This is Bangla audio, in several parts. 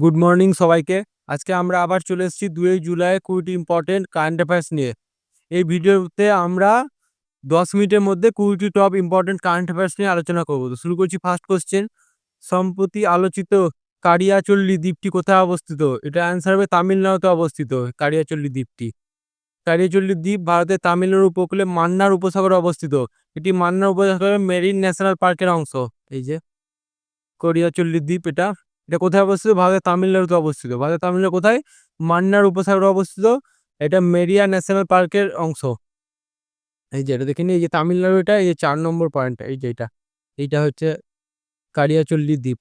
গুড মর্নিং সবাইকে। আজকে আমরা আবার চলে এসেছি দুই জুলাই কুড়িটি ইম্পর্টেন্ট কারেন্ট অ্যাফেয়ার্স নিয়ে। এই ভিডিওতে আমরা দশ মিনিটের মধ্যে কুড়িটি টপ ইম্পর্টেন্ট কারেন্ট অ্যাফেয়ার্স নিয়ে আলোচনা করব। তো শুরু করছি ফার্স্ট কোশ্চেন সম্প্রতি আলোচিত কারিয়াচল্লি দ্বীপটি কোথায় অবস্থিত? এটা অ্যান্সার হবে তামিলনাড়ুতে অবস্থিত কারিয়াচল্লি দ্বীপটি। কারিয়াচল্লি দ্বীপ ভারতের তামিলনাড়ু উপকূলে মান্নার উপসাগরে অবস্থিত। এটি মান্নার উপসাগরের মেরিন ন্যাশনাল পার্কের অংশ। এই যে, করিয়াচল্লি দ্বীপ এটা। এটা কোথায় অবস্থিত? ভারতের তামিলনাড়ুতে অবস্থিত। ভারতের তামিলনাড়ু কোথায়? মান্নার উপসাগরে অবস্থিত। এটা মেরিয়া ন্যাশনাল পার্কের অংশ। এই যে এটা দেখে নিই এই যে তামিলনাড়ু এটা, এই যে চার নম্বর পয়েন্ট এই যে এটা। এইটা হচ্ছে কারিয়াচল্লি দ্বীপ।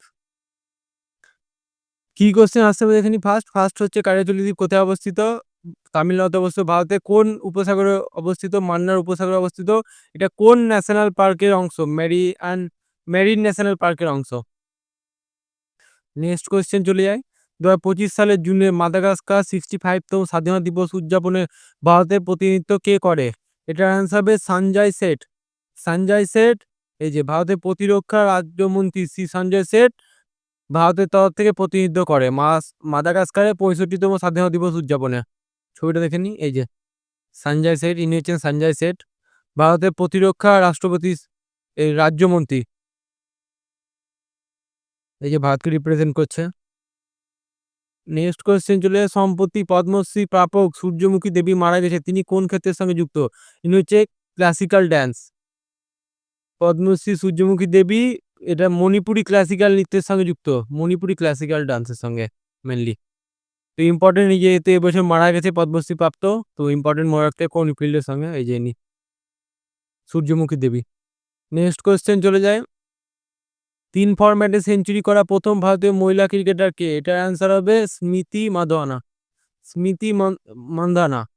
কি কোশ্চেন আসতে হবে দেখে ফার্স্ট ফার্স্ট হচ্ছে কারিয়াচল্লি দ্বীপ কোথায় অবস্থিত? তামিলনাড়ুতে অবস্থিত। ভারতের কোন উপসাগরে অবস্থিত? মান্নার উপসাগরে অবস্থিত। এটা কোন ন্যাশনাল পার্কের অংশ? মেরি অ্যান্ড মেরিন ন্যাশনাল পার্কের অংশ। নেক্সট কোয়েশ্চেন চলে যায় দু পঁচিশ সালের জুনে মাদাগাস্কার সিক্সটি ফাইভতম স্বাধীনতা দিবস উদযাপনে ভারতের প্রতিনিধিত্ব কে করে? এটার অ্যান্সার হবে সঞ্জয় শেঠ সঞ্জয় শেঠ এই যে ভারতের প্রতিরক্ষা রাজ্যমন্ত্রী শ্রী সঞ্জয় শেঠ ভারতের তরফ থেকে প্রতিনিধিত্ব করে মাস মাদাগাস্কারের পঁয়ষট্টিতম স্বাধীনতা দিবস উদযাপনে। ছবিটা দেখে নিই, এই যে সঞ্জয় শেঠ ইনি হচ্ছেন সঞ্জয় শেঠ ভারতের প্রতিরক্ষা রাষ্ট্রপতি রাজ্যমন্ত্রী। এই যে ভারতকে রিপ্রেজেন্ট করছে। নেক্সট কোয়েশ্চেন চলে সম্প্রতি পদ্মশ্রী, প্রাপক, সূর্যমুখী দেবী মারা গেছে, তিনি কোন ক্ষেত্রের সঙ্গে যুক্ত? ইনি হচ্ছে ক্লাসিক্যাল ড্যান্স পদ্মশ্রী, সূর্যমুখী দেবী, এটা মণিপুরি ক্লাসিক্যাল নৃত্যের সঙ্গে যুক্ত, মণিপুরি ক্লাসিক্যাল ডান্সের সঙ্গে মেনলি তো ইম্পর্টেন্ট এই যে, এতে এবছর মারা গেছে, পদ্মশ্রী প্রাপ্ত, তো ইম্পর্টেন্ট মনে রাখতে কোন ফিল্ডের সঙ্গে, এই যে ইনি, সূর্যমুখী দেবী। নেক্সট কোয়েশ্চেন চলে যায় তিন ফরম্যাটে সেঞ্চুরি করা প্রথম ভারতীয় মহিলা ক্রিকেটার কে এটার অ্যান্সার হবে স্মৃতি মাধওয়ানা স্মৃতি মান- মান্ধানা।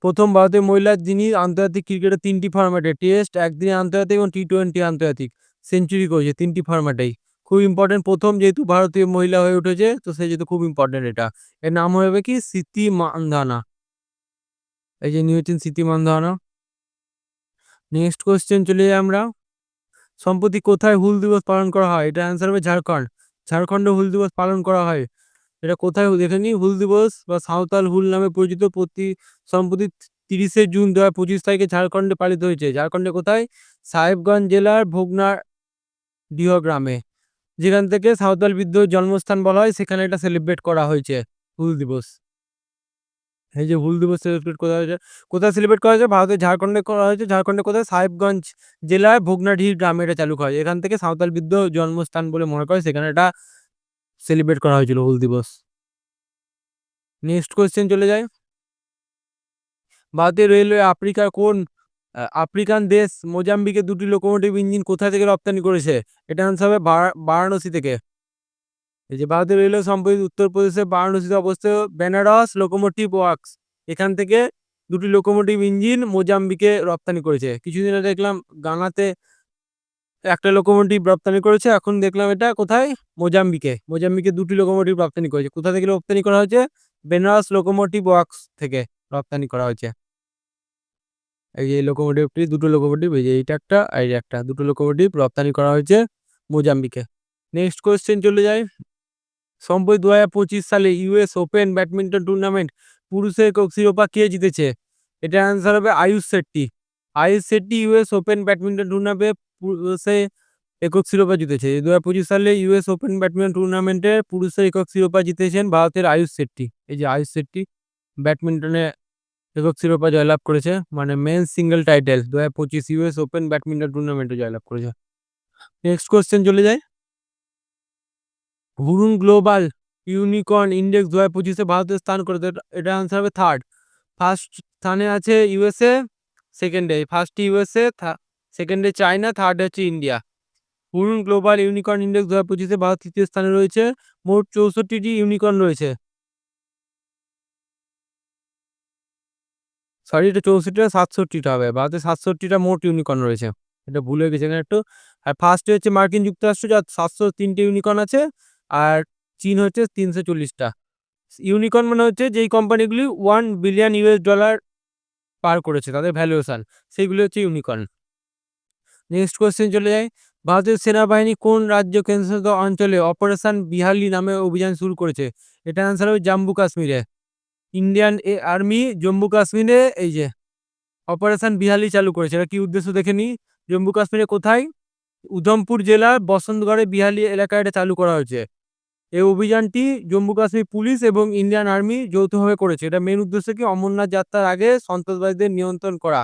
প্রথম ভারতীয় মহিলা যিনি আন্তর্জাতিক ক্রিকেটের তিনটি ফরম্যাটে, টেস্ট, একদিনে আন্তর্জাতিক এবং টি টোয়েন্টি আন্তর্জাতিক সেঞ্চুরি করেছে তিনটি ফরম্যাটেই। খুব ইম্পর্টেন্ট প্রথম যেহেতু ভারতীয় মহিলা হয়ে উঠেছে, তো সেই যেহেতু খুব ইম্পর্টেন্ট এটা। এর নাম হবে কি? স্মৃতি মান্ধানা। এই যে নিয়ে হচ্ছেন স্মৃতি মান্ধানা। নেক্সট কোয়েশ্চেন চলে যাই আমরা। সম্প্রতি কোথায় হুল দিবস পালন করা হয়? এটা অ্যান্সার হবে ঝাড়খণ্ড। ঝাড়খণ্ডে হুল দিবস পালন করা হয়। এটা কোথায় দেখে হুল দিবস বা সাঁওতাল হুল নামে পরিচিত প্রতি সম্প্রতি তিরিশে জুন দু হাজার পঁচিশ তারিখে ঝাড়খণ্ডে পালিত হয়েছে। ঝাড়খণ্ডে কোথায়? সাহেবগঞ্জ জেলার ভোগনার ডিহ গ্রামে। যেখান থেকে সাঁওতাল বিদ্রোহ জন্মস্থান বলা হয়, সেখানে এটা সেলিব্রেট করা হয়েছে হুল দিবস। এই যে হুল দিবস সেলিব্রেট করা হয়েছে? কোথায় সেলিব্রেট করা হয়েছে? ভারতের ঝাড়খণ্ডে করা হয়েছে। ঝাড়খণ্ডে কোথায়? সাহেবগঞ্জ জেলায় ভোগনাডিহির গ্রামে এটা চালু করা হয় এখান থেকে সাঁওতাল বিদ্রোহ জন্মস্থান বলে মনে করে সেখানে এটা সেলিব্রেট করা হয়েছিল হুল দিবস। নেক্সট কোয়েশ্চেন চলে যায় ভারতীয় রেলওয়ে আফ্রিকার কোন আফ্রিকান দেশ মোজাম্বিকে দুটি লোকোমোটিভ ইঞ্জিন কোথা থেকে রপ্তানি করেছে? এটা আনসার হবে বারাণসী থেকে। এই যে ভারতীয় রেলওয়ে সম্প্রতি উত্তরপ্রদেশের বারাণসীতে অবস্থিত বেনারস লোকোমোটিভ ওয়ার্কস এখান থেকে দুটি লোকোমোটিভ ইঞ্জিন মোজাম্বিকে রপ্তানি করেছে। কিছুদিন আগে দেখলাম গানাতে একটা লোকোমোটিভ রপ্তানি করেছে, এখন দেখলাম এটা কোথায়? মোজাম্বিকে। মোজাম্বিকে দুটি লোকোমোটিভ রপ্তানি করেছে। কোথা থেকে রপ্তানি করা হয়েছে? বেনারস লোকোমোটিভ ওয়ার্কস থেকে রপ্তানি করা হয়েছে। এই যে লোকোমোটিভটি, দুটো লোকোমোটিভ, এই যে এইটা একটা আর একটা। দুটো লোকোমোটিভ রপ্তানি করা হয়েছে মোজাম্বিকে। নেক্সট কোয়েশ্চেন চলে যায় সম্প্রতি দু হাজার পঁচিশ সালে ইউএস ওপেন ব্যাডমিন্টন টুর্নামেন্ট পুরুষের একক শিরোপা কে জিতেছে? এটা অ্যান্সার হবে Ayush Shetty. Ayush Shetty US Open badminton টুর্নামেন্টে পুরুষে একক শিরোপা জিতেছে। দু হাজার পঁচিশ সালে ইউএস ওপেন ব্যাডমিন্টন টুর্নামেন্টে পুরুষের একক শিরোপা জিতেছেন ভারতের আয়ুষ শেট্টি। এই যে আয়ুষ শেট্টি ব্যাডমিন্টনে একক শিরোপা জয়লাভ করেছে মানে মেন সিঙ্গেল টাইটেল দু হাজার পঁচিশ ইউএস ওপেন ব্যাডমিন্টন টুর্নামেন্টে জয়লাভ করেছে। নেক্সট কোয়েশ্চেন চলে যায়। হুরুন গ্লোবাল ইউনিকর্ন ইন্ডেক্স দু হাজার পঁচিশে ভারতের স্থান করেছে। এটা- আনসার হবে থার্ড ফার্স্ট স্থানে আছে ইউএসএ সেকেন্ডে ফার্স্ট ইউএসএ সেকেন্ডে চায়না থার্ড হচ্ছে India Hurun Global Unicorn Index দু হাজার পঁচিশে ভারত তৃতীয় স্থানে রয়েছে। মোট চৌষট্টিটি ইউনিকর্ন রয়েছে। সরি এটা চৌষট্টিটা, সাতষট্টিটা হবে। ভারতে সাতষট্টিটা মোট ইউনিকর্ন রয়েছে। এটা ভুলে গেছে এখানে একটু। আর ফার্স্টে হচ্ছে মার্কিন যুক্তরাষ্ট্র, যার সাতশো তিনটে ইউনিকর্ন আছে। আর চীন হচ্ছে তিনশো চল্লিশটা। ইউনিকর্ন মানে হচ্ছে যেই কোম্পানিগুলি ওয়ান বিলিয়ন ইউএস ডলার পার করেছে, তাদের ভ্যালুয়েশান সেইগুলি হচ্ছে ইউনিকর্ন নেক্সট কোয়েশ্চেন চলে যায় ভারতীয় সেনাবাহিনী কোন রাজ্য কেন্দ্রশাসিত অঞ্চলে অপারেশন বিহালি নামে অভিযান শুরু করেছে? এটা অ্যান্সার হবে জম্মু কাশ্মীরে। ইন্ডিয়ান এ আর্মি জম্মু কাশ্মীরে এই যে অপারেশন বিহালি চালু করেছে, এটা কি উদ্দেশ্য দেখে নি? জম্মু কাশ্মীরে কোথায়? উধমপুর জেলার বসন্তগড়ে বিহালি এলাকায় এটা চালু করা হয়েছে। এই অভিযানটি জম্মু কাশ্মীর পুলিশ এবং ইন্ডিয়ান আর্মি যৌথভাবে করেছে। এটা মেন উদ্দেশ্য কি? অমরনাথ যাত্রার আগে সন্ত্রাসবাদীদের নিয়ন্ত্রণ করা।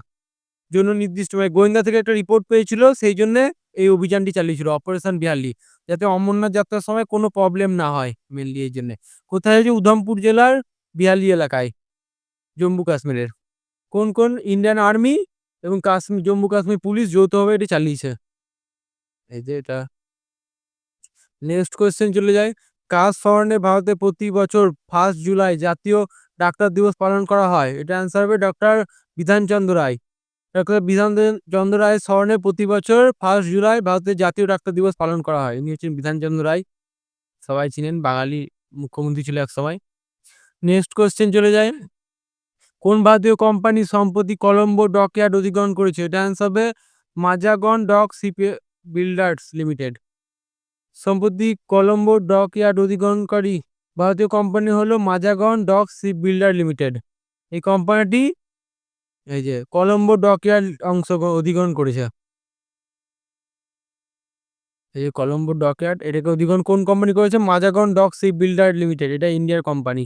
জন্য নির্দিষ্ট মানে গোয়েন্দা থেকে একটা রিপোর্ট পেয়েছিল, সেই জন্য এই অভিযানটি চালিয়েছিল অপারেশন বিহালি যাতে অমরনাথ যাত্রার সময় কোনো প্রবলেম না হয় মেনলি এই জন্য। কোথায় হচ্ছে উধমপুর জেলার বিহালি এলাকায়? জম্মু কাশ্মীরের। কোন কোন ইন্ডিয়ান আর্মি এবং কাশ্মীর জম্মু কাশ্মীর পুলিশ যৌথভাবে এটি চালিয়েছে? এই যে এটা। নেক্সট কোয়েশ্চেন চলে যায়। কাজ স্মরণে ভারতে প্রতি বছর ফার্স্ট জুলাই জাতীয় ডাক্তার দিবস পালন করা হয়। এটা অ্যান্সার হবে ডক্টর বিধানচন্দ্র রায়। ডক্টর বিধান চন্দ্র রায় স্মরণে প্রতি বছর ফার্স্ট জুলাই ভারতের জাতীয় ডাক্তার দিবস পালন করা হয়। ইনি হচ্ছেন বিধানচন্দ্র রায়। সবাই চিনেন, বাঙালি মুখ্যমন্ত্রী ছিল এক সময়। নেক্সট কোয়েশ্চেন চলে যায়। কোন ভারতীয় কোম্পানি সম্প্রতি কলম্বো ডকইয়ার্ড অধিগ্রহণ করেছে? এটা অ্যান্সার হবে Mazagon Dock ship builders limited. সম্প্রতি কলম্বো ডকইয়ার্ড অধিগ্রহণকারী ভারতীয় কোম্পানি হলো Mazagon Dock ship builder limited. এই কোম্পানিটি এই যে কলম্বো ডকইয়ার্ড অংশ অধিগ্রহণ করেছে। এই যে কলম্বো ডকইয়ার্ড এটাকে অধিগ্রহণ কোন কোম্পানি করেছে? Mazagon Dock ship builder limited, এটা ইন্ডিয়ার কোম্পানি।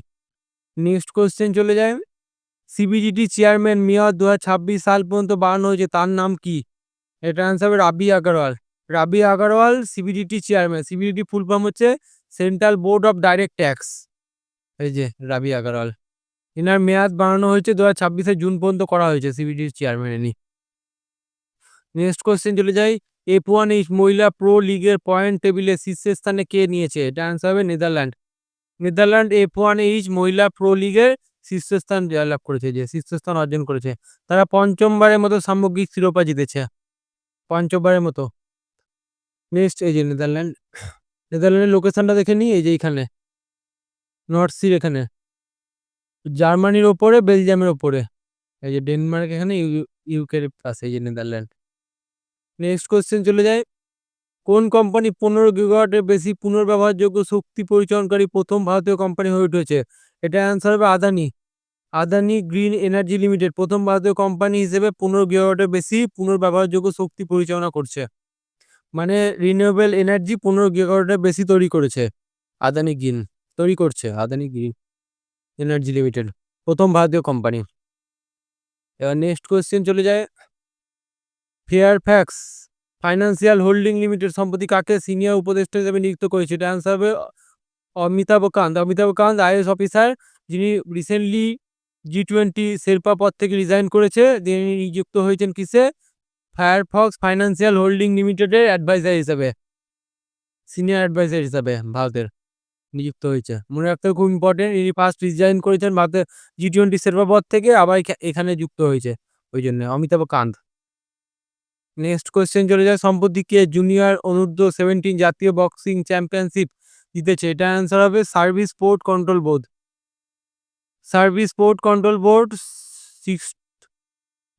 নেক্সট কোশ্চেন চলে যায়। সিবিজিটি চেয়ারম্যান মেয়র দু হাজার ছাব্বিশ সাল পর্যন্ত বাড়ানো হয়েছে, তার নাম কি? এটা অ্যান্সার হবে Ravi Agarwal. Ravi Agarwal CBDT chairman CBDT full form হচ্ছে Central Board of Direct Tax এই যে রাবি আগরওয়াল এনার মেয়াদ বাড়ানো হয়েছে দু হাজার জুন পর্যন্ত করা হয়েছে সিবিডির চেয়ারম্যান ইনি নেক্সট কোশ্চেন চলে যাই। এফ ওয়ান এইচ মহিলা প্রো লিগের পয়েন্ট টেবিলে শীর্ষস্থানে কে নিয়েছে? এটা অ্যান্সার হবে Netherland. Netherland F one H মহিলা প্রো লিগের শীর্ষস্থান জয়লাভ করেছে যে শীর্ষস্থান অর্জন করেছে। তারা পঞ্চমবারের মতো সামগ্রিক শিরোপা জিতেছে। পঞ্চমবারের মতো। নেক্সট এই যে নেদারল্যান্ড নেদারল্যান্ডের লোকেশানটা দেখে নিই, এই যে এইখানে। নর্থ সির এখানে। জার্মানির ওপরে বেলজিয়ামের ওপরে। এই যে ডেনমার্ক এখানে ইউকের পাশে, এই যে নেদারল্যান্ড নেক্সট কোশ্চেন চলে যায়, কোন কোম্পানি পনেরো গিগাওয়াটের বেশি পুনর্ব্যবহারযোগ্য শক্তি পরিচালনকারী প্রথম ভারতীয় কোম্পানি হয়ে উঠেছে? এটা অ্যান্সার হবে Adani Adani Green Energy Limited প্রথম ভারতীয় কোম্পানি হিসেবে পনেরো গিগাওয়াটের বেশি পুনর্ব্যবহারযোগ্য শক্তি পরিচালনা করছে। মানে রিনিউয়েবল এনার্জি পনেরো গিগাওয়াটের বেশি তৈরি করেছে। আদানি গ্রিন তৈরি করছে, আদানি গ্রিন এনার্জি লিমিটেড প্রথম ভারতীয় কোম্পানি এবার নেক্সট কোয়েশ্চেন চলে যায়। Fairfax financial holding limited সম্প্রতি কাকে সিনিয়র উপদেষ্টা হিসেবে নিযুক্ত করেছে? এটা অ্যান্সার হবে অমিতাভ কান্ত। অমিতাভ কান্ত আইএস অফিসার যিনি রিসেন্টলি জি টোয়েন্টি শেরপা পদ থেকে রিজাইন করেছে। তিনি নিযুক্ত হয়েছেন কিসে? ফায়ারফক্স ফাইন্যান্সিয়াল হোল্ডিং লিমিটেডের অ্যাডভাইজার হিসাবে, সিনিয়র অ্যাডভাইজার হিসাবে ভারতের নিযুক্ত হয়েছে। মনে রাখতে খুব ইম্পর্টেন্ট ইনি ফার্স্ট রিজাইন করেছেন ভারতের জি টোয়েন্টি পদ থেকে, আবার এখানে যুক্ত হয়েছে। ওই জন্য অমিতাভ কান্ত। নেক্সট কোয়েশ্চেন চলে যায়, সম্প্রতি কে জুনিয়র অনূর্ধ্ব সেভেন্টিন জাতীয় বক্সিং চ্যাম্পিয়নশিপ জিতেছে? এটা অ্যান্সার হবে service sport control board service sport control board six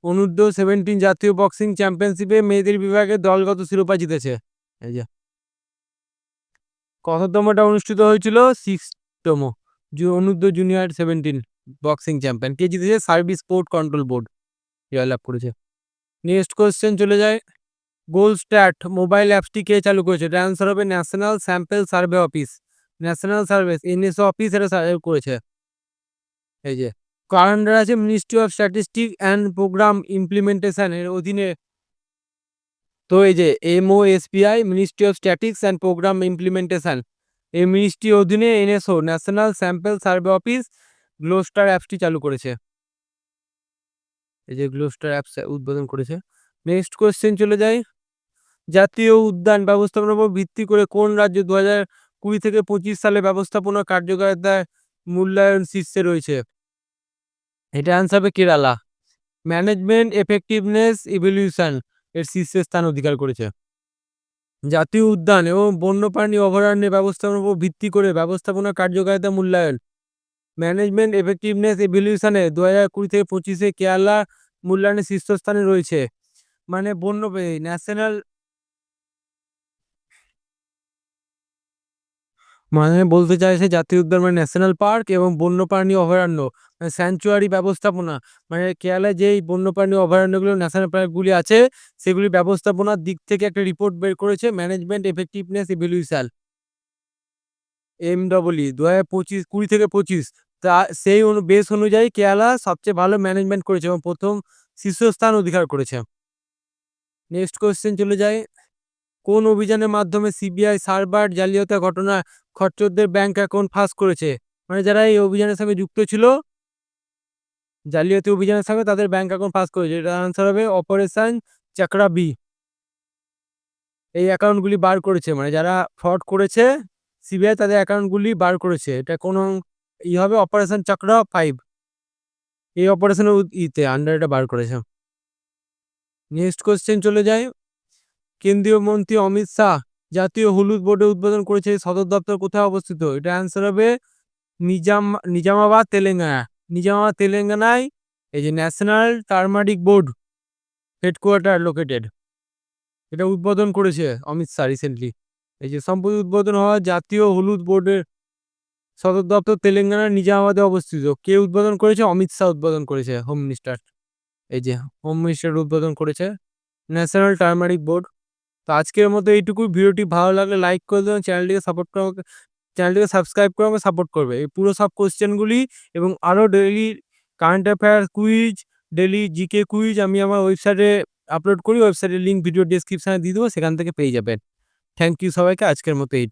অনূর্ধ্ব সেভেন্টিন জাতীয় বক্সিং চ্যাম্পিয়নশিপে মেয়েদের বিভাগে দলগত শিরোপা জিতেছে। এই যে। কততমটা অনুষ্ঠিত হয়েছিল? সিক্সতম অনূর্ধ্ব জুনিয়র সেভেন্টিন বক্সিং চ্যাম্পিয়ন কে জিতেছে? সার্ভিস স্পোর্ট কন্ট্রোল বোর্ড জয়লাভ করেছে। নেক্সট কোয়েশ্চেন চলে যায়। গোল স্ট্যাট মোবাইল অ্যাপসটি কে চালু করেছে? এটা অ্যান্সার হবে national sample survey office national service NSO office এটা করেছে। এই যে। কারেন্ডার আছে ministry of statistic and programme implementation এর অধীনে। তো এই যে MO SPI ministry of statics and programme implementation এই মিনিস্ট্রির অধীনে NSO national sample survey office গ্লোস্টার অ্যাপসটি চালু করেছে। এই যে গ্লোস্টার অ্যাপস উদ্বোধন করেছে। নেক্সট কোয়েশ্চেন চলে যায় জাতীয় উদ্যান ব্যবস্থাপনার উপর ভিত্তি করে কোন রাজ্য দু হাজার কুড়ি থেকে পঁচিশ সালে ব্যবস্থাপনা কার্যকারিতায় মূল্যায়ন শীর্ষে রয়েছে? এটা অ্যান্সার হবে কেরালা ম্যানেজমেন্ট এফেক্টিভনেস ইভলিউশন এর শীর্ষে স্থান অধিকার করেছে। জাতীয় উদ্যান এবং বন্যপ্রাণী অভয়ারণ্যের ব্যবস্থাপনার উপর ভিত্তি করে ব্যবস্থাপনা কার্যকারিতা মূল্যায়ন। ম্যানেজমেন্ট এফেক্টিভনেস ইভলিউশনে দু হাজার কুড়ি থেকে পঁচিশে কেরালা মূল্যায়নের শীর্ষস্থানে রয়েছে। মানে বন্য ন্যাশনাল মানে বলতে চাইছে জাতীয় উদ্যান মানে ন্যাশনাল পার্ক এবং বন্যপ্রাণী অভয়ারণ্য মানে স্যাংচুয়ারি ব্যবস্থাপনা। মানে কেরালায় যেই বন্যপ্রাণী অভয়ারণ্যগুলো ন্যাশনাল পার্কগুলি আছে, সেগুলি ব্যবস্থাপনার দিক থেকে একটা রিপোর্ট বের করেছে ম্যানেজমেন্ট এফেক্টিভনেস ইভ্যালুয়েশন এমডব্লিউ দু হাজার পঁচিশ, কুড়ি থেকে পঁচিশ। তা সেই অনু বেস অনুযায়ী কেরালা সবচেয়ে ভালো ম্যানেজমেন্ট করেছে এবং প্রথম শীর্ষস্থান অধিকার করেছে। নেক্সট কোয়েশ্চেন চলে যায়। কোন অভিযানের মাধ্যমে সিবিআই সার্ভার জালিয়াতির ঘটনা খচ্চরদের ব্যাংক অ্যাকাউন্ট ফাঁস করেছে। মানে যারা এই অভিযানের সঙ্গে যুক্ত ছিল, জালিয়াতি অভিযানের সঙ্গে তাদের ব্যাংক অ্যাকাউন্ট ফাঁস করেছে। এটা আনসার হবে অপারেশন চাকরা বি এই অ্যাকাউন্টগুলি বার করেছে। মানে যারা ফ্রড করেছে সিবিআই তাদের অ্যাকাউন্টগুলি বার করেছে। এটা কোনো ই হবে অপারেশন চক্রা ফাইভ এই অপারেশনের ইতে আন্ডার এটা বার করেছে। নেক্সট কোশ্চেন চলে যায়। কেন্দ্রীয় মন্ত্রী অমিত শাহ জাতীয় হলুদ বোর্ডে উদ্বোধন করেছে সদর দপ্তর কোথায় অবস্থিত? এটা অ্যান্সার হবে নিজাম, নিজামাবাদ, তেলেঙ্গানা। নিজামাবাদ, তেলেঙ্গানায় এই যে National Turmeric Board headquarter located এটা উদ্বোধন করেছে অমিত শাহ রিসেন্টলি এই যে সম্প্রতি উদ্বোধন হওয়া জাতীয় হলুদ বোর্ডের সদর দপ্তর তেলেঙ্গানার নিজামাবাদে অবস্থিত। কে উদ্বোধন করেছে? অমিত শাহ উদ্বোধন করেছে হোম মিনিস্টার এই যে হোম মিনিস্টার উদ্বোধন করেছে ন্যাশনাল টার্মারিক বোর্ড তো আজকের মতো এইটুকুই। ভিডিওটি ভালো লাগলে লাইক করে দেবেন চ্যানেলটিকে সাপোর্ট করে চ্যানেলটিকে সাবস্ক্রাইব করে আমাকে সাপোর্ট করবে। এই পুরো সব কোয়েশ্চেনগুলি এবং আরও daily current affair quiz daily GK quiz আমি আমার ওয়েবসাইটে আপলোড করি। ওয়েবসাইটের লিঙ্ক ভিডিও ডিসক্রিপশানে দিয়ে দেবো, সেখান থেকে পেয়ে যাবেন। থ্যাংক ইউ সবাইকে, আজকের মতো এই